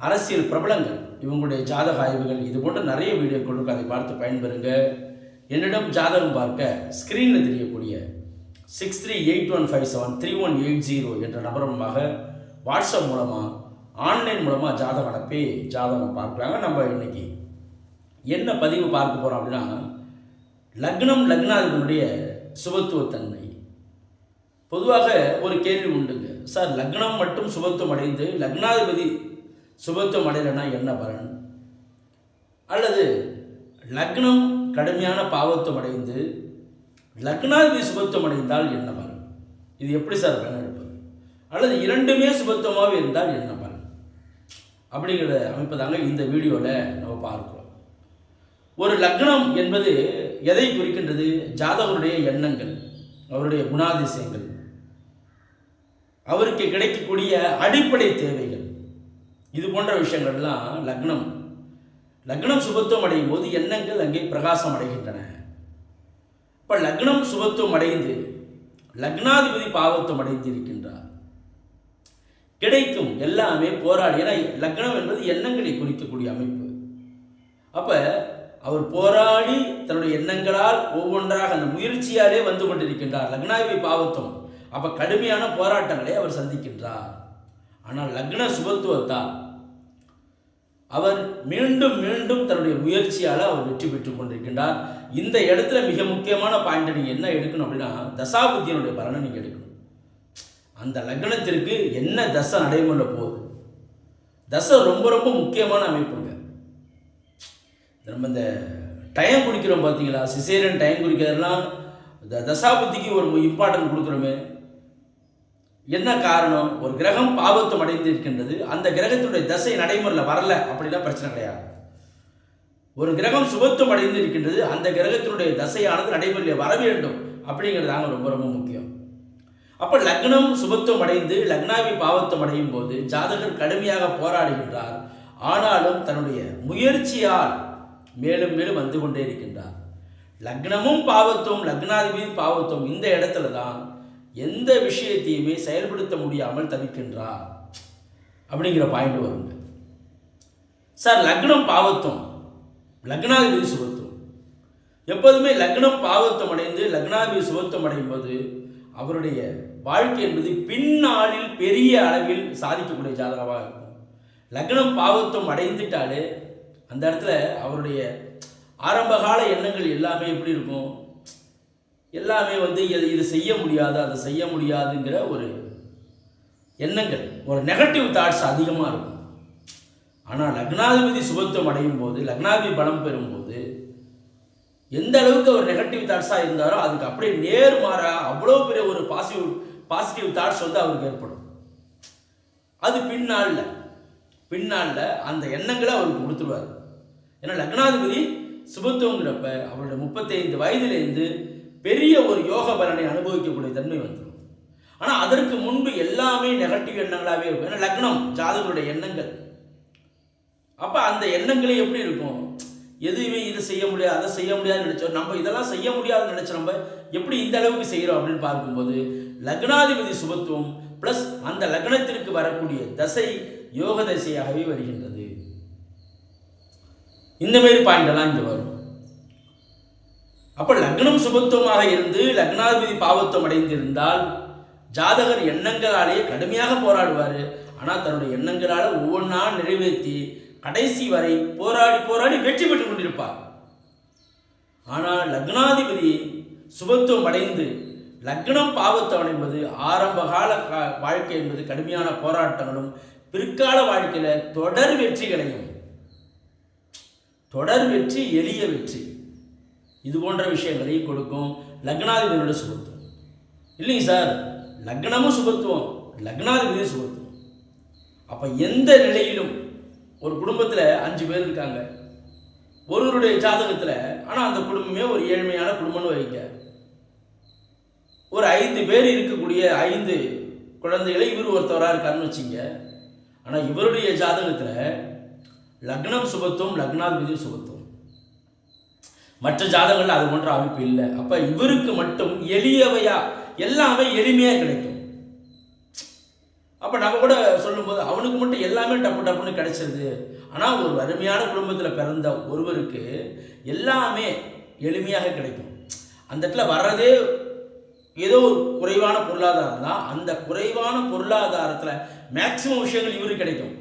அரசியல் பிரபலங்கள் இவங்களுடைய ஜாதக ஆய்வுகள் இது போன்ற நிறைய வீடியோக்கள் இருக்கு. அதை பார்த்து பயன்பெறுங்க. என்னிடம் ஜாதகம் பார்க்க ஸ்க்ரீனில் தெரியக்கூடிய six three eight one five seven three one eight zero என்ற நபர் மூலமாக வாட்ஸ்அப் மூலமாக ஆன்லைன் மூலமாக ஜாதகம் அனுப்பி ஜாதகம் பார்க்கலாங்க. நம்ம இன்னைக்கு என்ன பதிவு பார்க்க போகிறோம் அப்படின்னா லக்னம் லக்னாதிபதியுடைய சுபத்துவத்தன்மை. பொதுவாக ஒரு கேள்வி உண்டுங்க. சார் லக்னம் மட்டும் சுபத்துவம் அடைந்து லக்னாதிபதி சுபத்துவம் அடையலைன்னா என்ன பலன்? அல்லது லக்னம் கடுமையான பாவத்துவம் அடைந்து லக்னாதிபதி சுபத்துவம் அடைந்தால் என்ன பலன்? இது எப்படி சார் பலன் எடுப்பது? அல்லது இரண்டுமே சுபத்துவமாக இருந்தால் என்ன பலன்? அப்படிங்கிற அமைப்பு தாங்க இந்த வீடியோவில் நம்ம பார்க்கிறோம். ஒரு லக்னம் என்பது எதை குறிக்கின்றது? ஜாதகருடைய எண்ணங்கள் அவருடைய குணாதிசயங்கள் அவருக்கு கிடைக்கக்கூடிய அடிப்படை தேவைகள். இது போன்ற விஷயங்கள்லாம் லக்னம். லக்னம் சுபத்துவம் அடையும் போது எண்ணங்கள் அங்கே பிரகாசம் அடைகின்றன. இப்போ லக்னம் சுபத்துவம் அடைந்து லக்னாதிபதி பாவத்துவம் அடைந்து இருக்கின்றார் கிடைக்கும் எல்லாமே போராடி ஏன்னா லக்னம் என்பது எண்ணங்களை குறிக்கக்கூடிய அமைப்பு. அப்போ அவர் போராடி தன்னுடைய எண்ணங்களால் ஒவ்வொன்றாக அந்த முயற்சியாலே வந்து கொண்டிருக்கின்றார் லக்னாதிபதி பாவத்துவம். அப்போ கடுமையான போராட்டங்களை அவர் சந்திக்கின்றார். ஆனால் லக்ன சுபத்துவத்தால் அவர் மீண்டும் மீண்டும் தன்னுடைய முயற்சியால் அவர் வெற்றி பெற்றுக் கொண்டிருக்கின்றார். இந்த இடத்துல மிக முக்கியமான பாயிண்ட் நீங்கள் என்ன எடுக்கணும் அப்படின்னா தசாபுத்தியனுடைய பலனை நீங்கள் எடுக்கணும். அந்த லக்னத்திற்கு என்ன தசை நடைமுறை போகுது? தசை ரொம்ப ரொம்ப முக்கியமான அமைப்புங்க. நம்ம இந்த டைம் குடிக்கிறோம் பார்த்தீங்களா சிசேரியன் டைம் குடிக்கிறதுலாம் இந்த தசாபுத்திக்கு ஒரு இம்பார்ட்டன்ட் கொடுக்குறோமே. என்ன காரணம்? ஒரு கிரகம் பாவத்தம் அடைந்து இருக்கின்றது அந்த கிரகத்துடைய தசை நடைமுறையில் வரல. அப்படின்னா பிரச்சனை கிடையாது. ஒரு கிரகம் சுபத்துவம் அடைந்து இருக்கின்றது அந்த கிரகத்தினுடைய தசையானது நடைமுறையில் வர வேண்டும். அப்படிங்கிறதாங்க ரொம்ப ரொம்ப முக்கியம். அப்போ லக்னம் சுபத்துவம் அடைந்து லக்னாவி பாவத்துவம் அடையும் போது ஜாதகர் கடுமையாக போராடுகின்றார். ஆனாலும் தன்னுடைய முயற்சியால் மேலும் மேலும் வந்து கொண்டே இருக்கின்றார். லக்னமும் பாவத்துவம் லக்னாதிபதி பாவத்துவம் இந்த இடத்துல தான் எந்த விஷயத்தையுமே செயல்படுத்த முடியாமல் தவிக்கின்றார். அப்படிங்கிற பாயிண்ட் வருங்க. சார் லக்னம் பாவத்தம். லக்னாதிபதி சுபத்துவம். எப்போதுமே லக்னம் பாவத்தம் அடைந்து லக்னாதிபதி சுபத்துவம் அடையும்போது அவருடைய வாழ்க்கை என்பது பின்னாளில் பெரிய அளவில் சாதிக்கக்கூடிய ஜாதகமாக இருக்கும். லக்னம் பாவத்தம் அடைந்துட்டாலே அந்த இடத்துல அவருடைய ஆரம்பகால எண்ணங்கள் எல்லாமே எப்படி இருக்கும்? எல்லாமே வந்து இது இது செய்ய முடியாது அதை செய்ய முடியாதுங்கிற ஒரு எண்ணங்கள் ஒரு நெகட்டிவ் தாட்ஸ் அதிகமாக இருக்கும். ஆனால் லக்னாதிபதி சுபத்துவம் அடையும் போது லக்னாதிபதி பலம் பெறும்போது எந்த அளவுக்கு ஒரு நெகட்டிவ் தாட்ஸாக இருந்தாரோ அதுக்கு அப்படியே நேர்மாறாக அவ்வளோ பெரிய ஒரு பாசிட்டிவ் பாசிட்டிவ் தாட்ஸ் வந்து அவருக்கு ஏற்படும். அது பின்னாளில் பின்னாளில் அந்த எண்ணங்களை அவருக்கு கொடுத்துருவார். ஏன்னா லக்னாதிபதி சுபத்துவங்கிறப்ப அவருடைய முப்பத்தைந்து வயதிலேருந்து பெரிய ஒரு யோக பலனை அனுபவிக்கக்கூடிய தன்மை வந்துடும். ஆனால் அதற்கு முன்பு எல்லாமே நெகட்டிவ் எண்ணங்களாகவே இருக்கும். ஏன்னா லக்னம் ஜாதகருடைய எண்ணங்கள். அப்போ அந்த எண்ணங்களே எப்படி இருக்கும்? எதுவுமே இது செய்ய முடியாது அதை செய்ய முடியாதுன்னு நினச்சோம். நம்ம இதெல்லாம் செய்ய முடியாதுன்னு நினச்ச நம்ம எப்படி இந்த அளவுக்கு செய்கிறோம் அப்படின்னு பார்க்கும்போது லக்னாதிபதி சுபத்துவம் ப்ளஸ் அந்த லக்னத்திற்கு வரக்கூடிய தசை யோக தசையாகவே வருகின்றது. இந்த மாதிரி பாயிண்ட் எல்லாம் இங்கே வரும். அப்போ லக்னம் சுபத்துவமாக இருந்து லக்னாதிபதி பாவத்துவம் அடைந்திருந்தால் ஜாதகர் எண்ணங்களாலேயே கடுமையாக போராடுவார். ஆனால் தன்னுடைய எண்ணங்களால் ஒவ்வொன்றா நிறைவேற்றி கடைசி வரை போராடி போராடி வெற்றி பெற்றுக் கொண்டிருப்பார். ஆனால் லக்னாதிபதி சுபத்துவம் அடைந்து லக்னம் பாவத்தம் அடைவது ஆரம்ப கால வாழ்க்கை என்பது கடுமையான போராட்டங்களும் பிற்கால வாழ்க்கையில் தொடர் வெற்றிகளையும் தொடர் வெற்றி எளிய வெற்றி. இது போன்ற விஷயங்களை கொடுக்கும் லக்னாதிபதியோட சுபத்துவம். இல்லைங்க சார் லக்னமும் சுபத்துவம் லக்னாதிபதியும் சுபத்துவம். அப்போ எந்த நிலையிலும் ஒரு குடும்பத்தில் அஞ்சு பேர் இருக்காங்க. ஒருவருடைய ஜாதகத்தில் ஆனால் அந்த குடும்பமே ஒரு ஏழ்மையான குடும்பம்னு வைங்க. ஒரு ஐந்து பேர் இருக்கக்கூடிய ஐந்து குழந்தைகளை இவர் ஒருத்தவராக இருக்காருன்னு வச்சுங்க. ஆனால் இவருடைய ஜாதகத்தில் லக்னம் சுபத்துவம் லக்னாதிபதி சுபத்துவம். மற்ற ஜாதகங்கள் அது போன்ற அமைப்பு இல்லை. அப்போ இவருக்கு மட்டும் எளியவையா எல்லாமே எளிமையாக கிடைக்கும். அப்போ நம்ம கூட சொல்லும்போது அவனுக்கு மட்டும் எல்லாமே டப்பு டப்புன்னு கிடைச்சிருது. ஆனால் ஒரு வறுமையான குடும்பத்தில் பிறந்த ஒருவருக்கு எல்லாமே எளிமையாக கிடைக்கும். அந்த இடத்துல வர்றதே ஏதோ ஒரு குறைவான பொருளாதாரம் தான். அந்த குறைவான பொருளாதாரத்தில் மேக்சிமம் விஷயங்கள் இவருக்கு கிடைக்கும்.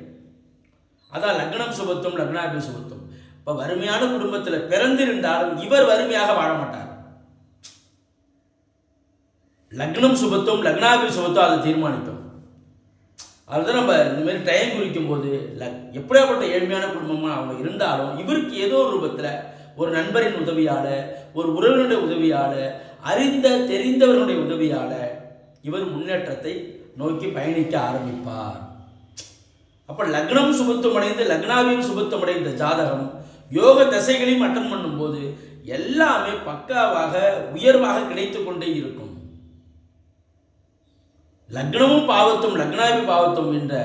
அதான் லக்னம் சுபத்துவம் லக்னாபி சுபத்துவம் இப்போ வறுமையான குடும்பத்தில் பிறந்திருந்தாலும் இவர் வறுமையாக வாழ மாட்டார். லக்னம் சுபத்தும் லக்னாபி சுபத்தும் அதை தீர்மானிக்கும் அதுதான் நம்ம இந்த மாதிரி டைம் குறிக்கும் போது லக் எப்படியாப்பட்ட ஏழ்மையான குடும்பமாக அவங்க இருந்தாலும் இவருக்கு ஏதோ ஒரு ரூபத்தில் ஒரு நண்பரின் உதவியால் ஒரு உறவினுடைய உதவியால் அறிந்த தெரிந்தவர்களுடைய உதவியால் இவர் முன்னேற்றத்தை நோக்கி பயணிக்க ஆரம்பிப்பார். அப்போ லக்னம் சுபத்துவம் அடைந்து லக்னாவையும் சுபத்துவம் அடைந்த ஜாதகம் யோக தசைகளையும் அட்டன் பண்ணும்போது எல்லாமே பக்காவாக உயர்வாக கிடைத்து கொண்டே இருக்கும். லக்னமும் பாவத்தும் லக்னாவி பாவத்தும் என்ற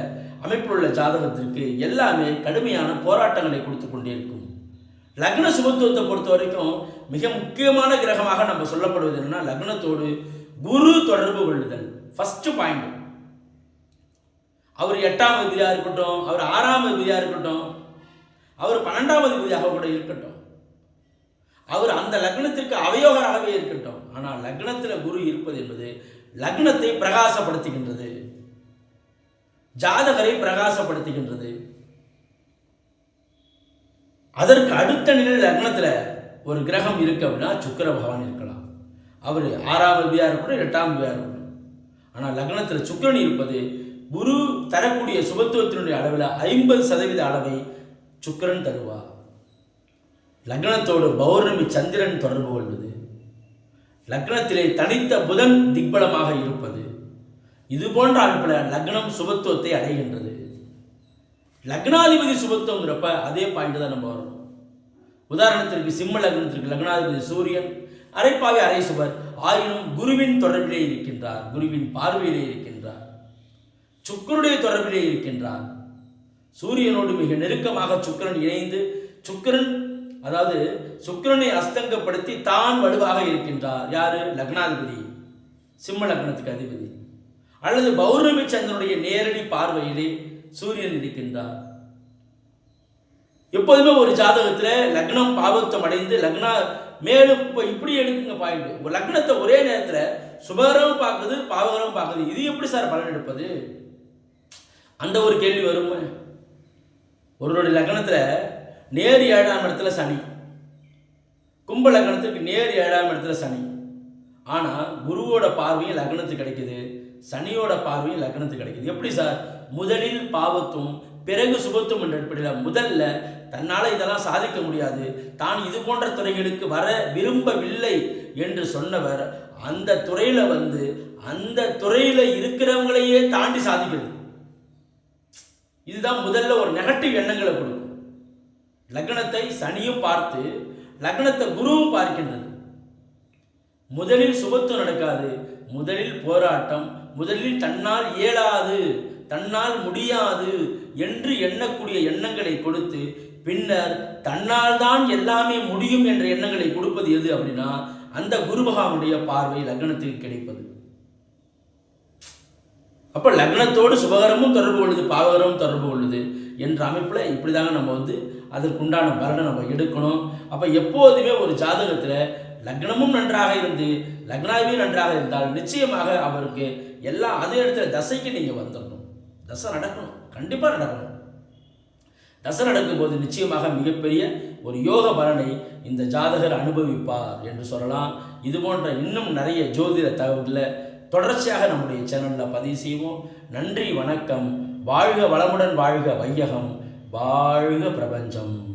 அமைப்பில் உள்ள ஜாதகத்திற்கு எல்லாமே கடுமையான போராட்டங்களை கொடுத்து கொண்டே இருக்கும். லக்ன சுபத்துவத்தை பொறுத்த வரைக்கும் மிக முக்கியமான கிரகமாக நம்ம சொல்லப்படுவது என்னன்னா லக்னத்தோடு குரு தொடர்பு கொள்ளுதல். ஃபர்ஸ்ட் பாயிண்ட் அவர் எட்டாம் விதியாக இருக்கட்டும் அவர் ஆறாம் விதியாக இருக்கட்டும் அவர் பன்னெண்டாம் அதிபதியாக கூட இருக்கட்டும். அவர் அந்த லக்னத்திற்கு அவயோகராகவே இருக்கட்டும். ஆனால் லக்னத்தில் குரு இருப்பது என்பது லக்னத்தை பிரகாசப்படுத்துகின்றது. ஜாதகரை பிரகாசப்படுத்துகின்றது. அதற்கு அடுத்த நிலையில் லக்னத்தில் ஒரு கிரகம் இருக்கு அப்படின்னா சுக்கர பகவான் இருக்கலாம். அவர் ஆறாம் விதியாக இருக்கட்டும் எட்டாம் விதியாக இருக்கட்டும் ஆனால் லக்னத்தில் சுக்கரன் இருப்பது குரு தரக்கூடிய சுபத்துவத்தினுடைய அளவில் ஐம்பது சதவீத அளவை சுக்கிரன் தருவா. லக்னத்தோடு பௌர்ணமி சந்திரன் தொடர்பு கொள்வது. லக்னத்திலே தனித்த புதன் திக்பலமாக இருப்பது. இது போன்ற அமைப்பில் லக்னம் சுபத்துவத்தை அடைகின்றது. லக்னாதிபதி சுபத்துவங்கிறப்ப அதே பாயிண்ட் தான் நம்ம வரும் உதாரணத்திற்கு சிம்ம லக்னத்திற்கு லக்னாதிபதி சூரியன் அரைப்பாவை அரை சுவர் ஆயினும் குருவின் தொடர்பிலே இருக்கின்றார் குருவின் பார்வையிலே இருக்கின்றார். சுக்கருடைய தொடர்பிலே இருக்கின்றார். சூரியனோடு மிக நெருக்கமாக சுக்கிரன் இணைந்து சுக்கிரன் அதாவது சுக்கிரனை அஸ்தங்கப்படுத்தி தான் வலுவாக இருக்கின்றார். யாரு? லக்னாதிபதி. சிம்ம லக்னத்துக்கு அதிபதி. அல்லது பௌர்ணமி சந்திரனுடைய நேரடி பார்வையிலே சூரியன் இருக்கின்றார். எப்போதுமே ஒரு ஜாதகத்தில் லக்னம் பாவத்தம் அடைந்து லக்னா மேலும் இப்போ இப்படி எடுக்குங்க பாயிண்ட் லக்னத்தை ஒரே நேரத்தில் சுபகரம் பார்க்குது பாவகரம் பார்க்குது. இது எப்படி சார் பலன் எடுப்பது? அந்த ஒரு கேள்வி வருமே. ஒருவருடைய லக்னத்தில் நேர் ஏழாம் இடத்துல சனி. கும்ப லக்னத்துக்கு நேர் ஏழாம் இடத்துல சனி. ஆனால் குருவோட பார்வையும் லக்னத்துக்கு கிடைக்குது. சனியோட பார்வையும் லக்னத்துக்கு கிடைக்குது. எப்படி சார்? முதலில் பாவத்தும் பிறகு சுகத்தும் என்ற அடிப்படையில் முதல்ல தன்னால் இதெல்லாம் சாதிக்க முடியாது. தான் இது போன்ற துறைகளுக்கு வர விரும்பவில்லை என்று சொன்னவர் அந்த துறையில் வந்து அந்த துறையில் இருக்கிறவங்களையே தாண்டி சாதிக்கிறது. இதுதான் முதல்ல ஒரு நெகட்டிவ் எண்ணங்களை கொடுக்கும். லக்னத்தை சனியும் பார்த்து லக்னத்தை குருவும் பார்க்கின்றது. முதலில் சுபத்துவம் நடக்காது முதலில் போராட்டம் முதலில் தன்னால் இயலாது தன்னால் முடியாது என்று எண்ணக்கூடிய எண்ணங்களை கொடுத்து பின்னர் தன்னால் தான் எல்லாமே முடியும் என்ற எண்ணங்களை கொடுப்பது எது அப்படின்னா அந்த குருபகாவுடைய பார்வை லக்னத்தில் கிடைப்பது. அப்போ லக்னத்தோடு சுபகரமும் தொடர்பு கொள்ளுது பாவகரமும் தொடர்பு கொள்ளுது என்ற அமைப்பில் இப்படி தாங்க நம்ம வந்து அதற்குண்டான பலனை நம்ம எடுக்கணும். அப்போ எப்போதுமே ஒரு ஜாதகத்தில் லக்னமும் நன்றாக இருந்து லக்னாவே நன்றாக இருந்தால் நிச்சயமாக அவருக்கு எல்லா அதே இடத்துல தசைக்கு நீங்கள் வந்துடணும் தசை நடக்கணும் கண்டிப்பாக நடக்கணும். தசை நடக்கும்போது நிச்சயமாக மிகப்பெரிய ஒரு யோக பலனை இந்த ஜாதகர் அனுபவிப்பார் என்று சொல்லலாம். இது போன்ற இன்னும் நிறைய ஜோதிட தகவலில் தொடர்ச்சியாக நம்முடைய சேனலில் பதிவு செய்வோம். நன்றி வணக்கம். வாழ்க வளமுடன் வாழ்க வையகம். வாழ்க பிரபஞ்சம்.